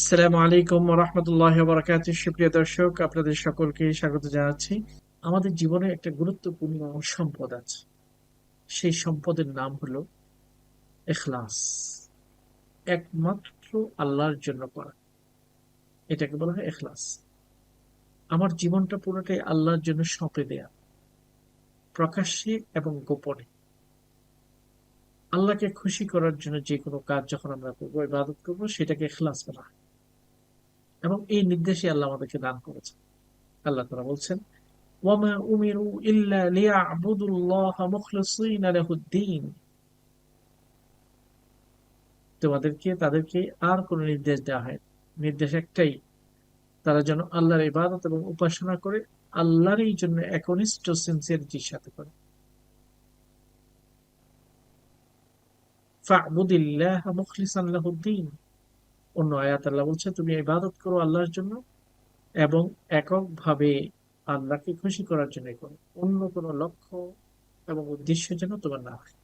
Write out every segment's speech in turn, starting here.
আসসালামু আলাইকুম রহমতুল্লাহ বরকাত সুপ্রিয় দর্শক, আপনাদের সকলকে স্বাগত জানাচ্ছি। আমাদের জীবনে একটা গুরুত্বপূর্ণ সম্পদ আছে। সেই সম্পদের নাম হলো এখলাস একমাত্র আল্লাহর জন্য করা। এটাকে বলা হয় এখলাস আমার জীবনটা পুরোটাই আল্লাহর জন্য সঁপে দেয়া, প্রকাশ্যে এবং গোপনে। আল্লাহকে খুশি করার জন্য যে কোনো কাজ যখন আমরা করব, ইবাদত করব, সেটাকে এখলাস বলা হয়। এবং এই নির্দেশই আল্লাহ আমাদেরকে দান করেছেন। আল্লাহ তারা বলছেন তোমাদেরকে, তাদেরকে আর কোনো নির্দেশ দেওয়া হয় নির্দেশ একটাই, তারা যেন আল্লাহর ইবাদত এবং উপাসনা করে, আল্লাহরই জন্য একনিষ্ঠ সিনসিয়ারিটির সাথে করে। ফা'বুদিল্লাহ অন্য আয়াত আল্লাহ বলছে তুমি ইবাদত করো আল্লাহর জন্য এবং এককভাবে আল্লাহকে খুশি করার জন্য করো। অন্য কোনো লক্ষ্য এবং উদ্দেশ্য যেন তোমার না হয়।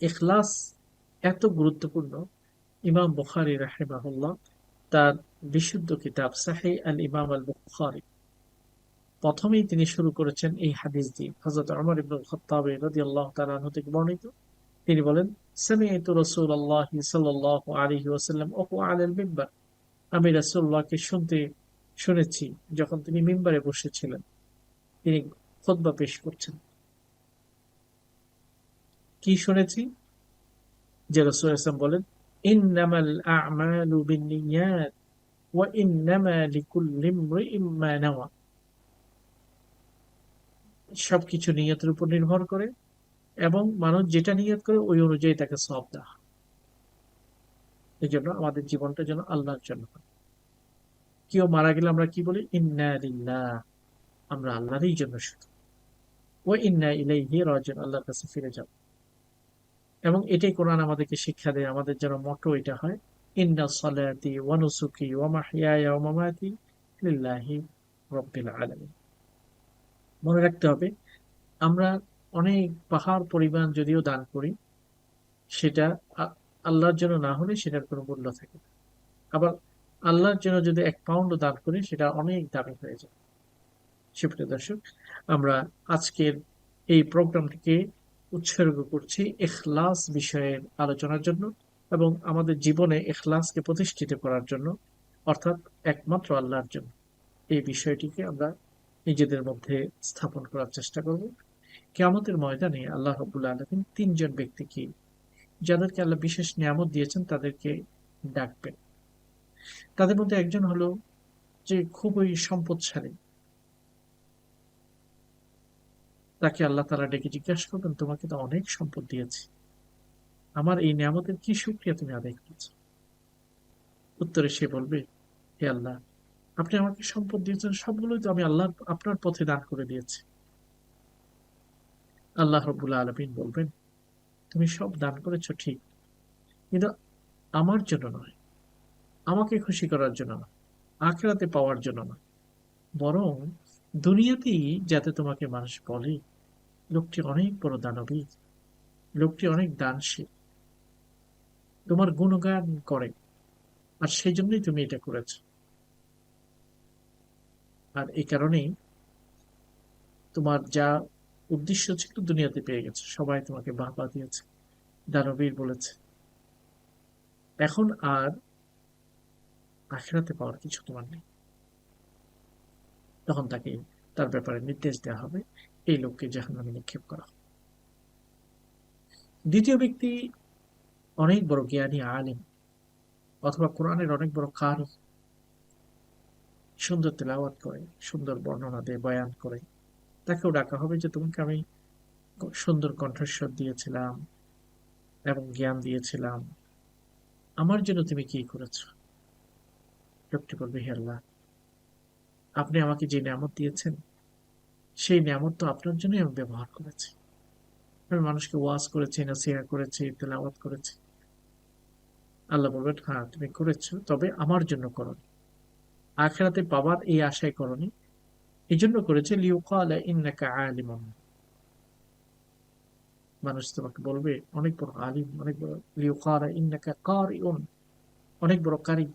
এখলাস এত গুরুত্বপূর্ণ। ইমাম বুখারি রাহেমাহুল্লাহ তার বিশুদ্ধ কিতাব সাহে আল ইমাম আল বুখারি প্রথমেই তিনি শুরু করেছেন এই হাদিস দিয়ে। হজরত আমর ইবনুল খত্তাব রাদিয়াল্লাহু তাআলা থেকে বর্ণিত। তিনি বলেন আমি রাসূলুল্লাহকে শুনতে, শুনেছি যখন তিনি মিম্বারে বসেছিলেন। তিনি খুতবা পেশ করছেন। কি শুনেছি? যে রাসূল সাল্লাল্লাহু বলেন সবকিছু নিয়তের উপর নির্ভর করে। এবং মানুষ যেটা নিয়ত করে ওই অনুযায়ী তাকে সব দেওয়া এই জন্য আমাদের জীবনটা যেন আল্লাহর জন্য কেউ মারা গেলে আমরা কি বলি? ইন্না আমরা আল্লাহরই জন্য শুধু। ও ইন্না ইলাইহি রাজন আল্লাহর কাছে ফিরে যাব। এবং এটাই কোরআন আমাদেরকে শিক্ষা দেয়, আমাদের যেন মটো এটা হয়, ইন্না সালাতি ওয়া নুসুকি ওয়া মাহইয়ায়া ওয়া মামাতি লিল্লাহি রাব্বিল আলামিন। মনে রাখতে হবে, আমরা অনেক পাহাড় পরিমাণ যদিও দান করি, সেটা আল্লাহর জন্য না হলে সেটার কোনো মূল্য থাকে না। আবার আল্লাহর জন্য যদি এক পাউন্ড দান করি, সেটা অনেক দামি হয়ে যায়। সুপ্রিয় দর্শক, আমরা আজকের এই প্রোগ্রামটিকে উৎসর্গ করছি এখলাস বিষয়ের আলোচনার জন্য এবং আমাদের জীবনে এখলাসকে প্রতিষ্ঠিত করার জন্য, অর্থাৎ একমাত্র আল্লাহর জন্য। এই বিষয়টিকে আমরা নিজেদের মধ্যে স্থাপন করার চেষ্টা করব। কেয়ামতের ময়দানে আল্লাহ রবুল্লা আলমিন তিনজন ব্যক্তিকে, যাদেরকে আল্লাহ বিশেষ নিয়ামত দিয়েছেন, তাদেরকে ডাকবেন। তাদের মধ্যে একজন হলো যে খুবই সম্পদশালী। তাকে আল্লাহ তারা ডেকে জিজ্ঞাসা করবেন, তোমাকে তো অনেক সম্পদ দিয়েছি। আমার এই নিয়ামতের কি সুক্রিয়া তুমি আদায় করেছ? উত্তরে সে বলবে, হে আল্লাহ, আপনি আমাকে সম্পদ দিয়েছেন, সবগুলোই তো আমি আল্লাহ আপনার পথে দান করে দিয়েছি। আল্লাহ রবুল্লা আলমিন বলবেন, তুমি সব দান করেছ ঠিক, কিন্তু আমার জন্য নয়। আমাকে খুশি করার জন্য না আখড়াতে পাওয়ার জন্য না বরং দুনিয়াতেই যাতে তোমাকে মানুষ বলে, লোকটি অনেক বড় দানবী লোকটি অনেক দানশীল। তোমার গুণগান করে, আর সেই জন্যই তুমি এটা করেছ। আর এই কারণেই তোমার যা উদ্দেশ্য ছিল দুনিয়াতে পেয়ে গেছে। সবাই তোমাকে বাহবা দিয়েছে। দানবীর বলেছে, এখন আর আখেরাতে পাওয়ার কিছু তোমার নেই। তখন তাকে তার ব্যাপারে নির্দেশ দেওয়া হবে, এই লোককে জাহান নামে নিক্ষেপ করা দ্বিতীয় ব্যক্তি অনেক বড় জ্ঞানী আলিম, অথবা কোরআনের অনেক বড় কার সুন্দর তেলাওয়াত করে, সুন্দর বর্ণনা দেয় বয়ান করে। তাকেও ডাকা হবে যে তোমাকে আমি সুন্দর কণ্ঠস্বর দিয়েছিলাম এবং জ্ঞান দিয়েছিলাম। আমার জন্য তুমি কি করেছ? লোকটি বলবে, হে আল্লাহ, আপনি আমাকে যে নিয়ামত দিয়েছেন, সেই নিয়ামত তো আপনার জন্যই আমি ব্যবহার করেছি। আমি মানুষকে ওয়াজ করেছি, নাসিহা করেছি, তেলাওয়াত করেছি। আল্লাহ বলবেন হ্যাঁ তুমি করেছ, তবে আমার জন্য করো আখেরাতে পাবার এই আশায় করনি এই জন্য করেছে মানুষ তোমাকে বলবে, অনেক বড় আলিম, অনেক বড় লিউকালা ইন্নাকা কারিউন, অনেক বড় কারি।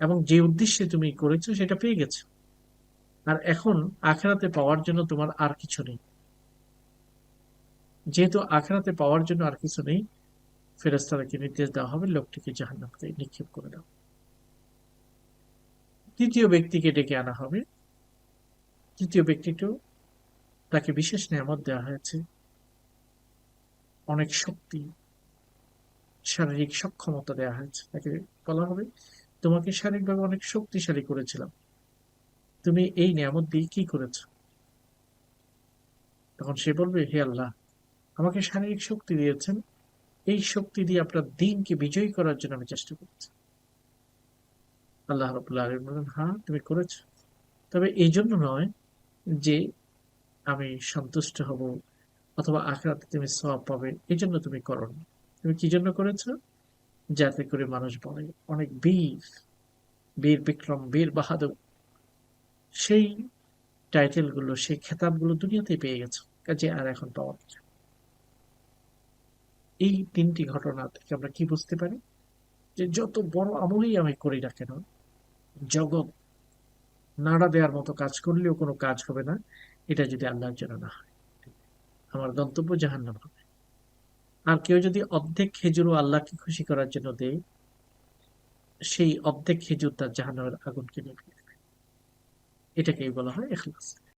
এবং যে উদ্দেশ্যে তুমি করেছ, সেটা পেয়ে গেছো। আর এখন আখেরাতে পাওয়ার জন্য তোমার আর কিছু নেই। যেহেতু আখেরাতে পাওয়ার জন্য আর কিছু নেই ফেরেস্তারাকে নির্দেশ দেওয়া হবে, লোকটিকে জাহান্নামকে নিক্ষেপ করে দাও। তৃতীয় ব্যক্তিকে ডেকে আনা হবে তৃতীয় ব্যক্তিটিও তাকে বিশেষ নিয়ামত দেওয়া হয়েছে। অনেক শক্তি, শারীরিক সক্ষমতা দেওয়া হয়েছে। তাকে বলা হবে, তোমাকে শারীরিকভাবে অনেক শক্তিশালী করেছিলাম। তুমি এই নিয়ামত দিয়ে কি করেছ? তখন সে বলবে, হে আল্লাহ, আমাকে শারীরিক শক্তি দিয়েছেন। এই শক্তি দিয়ে আপনার দিনকে বিজয়ী করার জন্য আমি চেষ্টা করছি। আল্লাহ রবুল্লাহ বলেন হ্যাঁ তুমি করেছ। তবে এই জন্য নয় যে আমি সন্তুষ্ট হব অথবা আখরাতে তুমি সব পাবে, এই জন্য তুমি করো তুমি কি জন্য করেছ? যাতে করে মানুষ বলে, অনেক বীর বীর বিক্রম, বীর বাহাদুর, সেই টাইটেলগুলো, সেই খেতাবগুলো দুনিয়াতেই পেয়ে গেছে, কাজে আর এখন পাওয়া যায় এই তিনটি ঘটনা থেকে আমরা কি বুঝতে পারি? যে যত বড় আমলই আমি করি না কেন, জগৎ নাড়া দেওয়ার মতো কাজ করলেও কোনো কাজ হবে না। এটা যদি আল্লাহর জন্য না হয়। আমার গন্তব্য জাহান্নাম হবে। আর কেউ যদি অর্ধেক খেজুরও আল্লাহকে খুশি করার জন্য দেয়, সেই অর্ধেক খেজুর তার জাহান্নামের আগুনকে দেবে। এটাকেই বলা হয় এখলাস।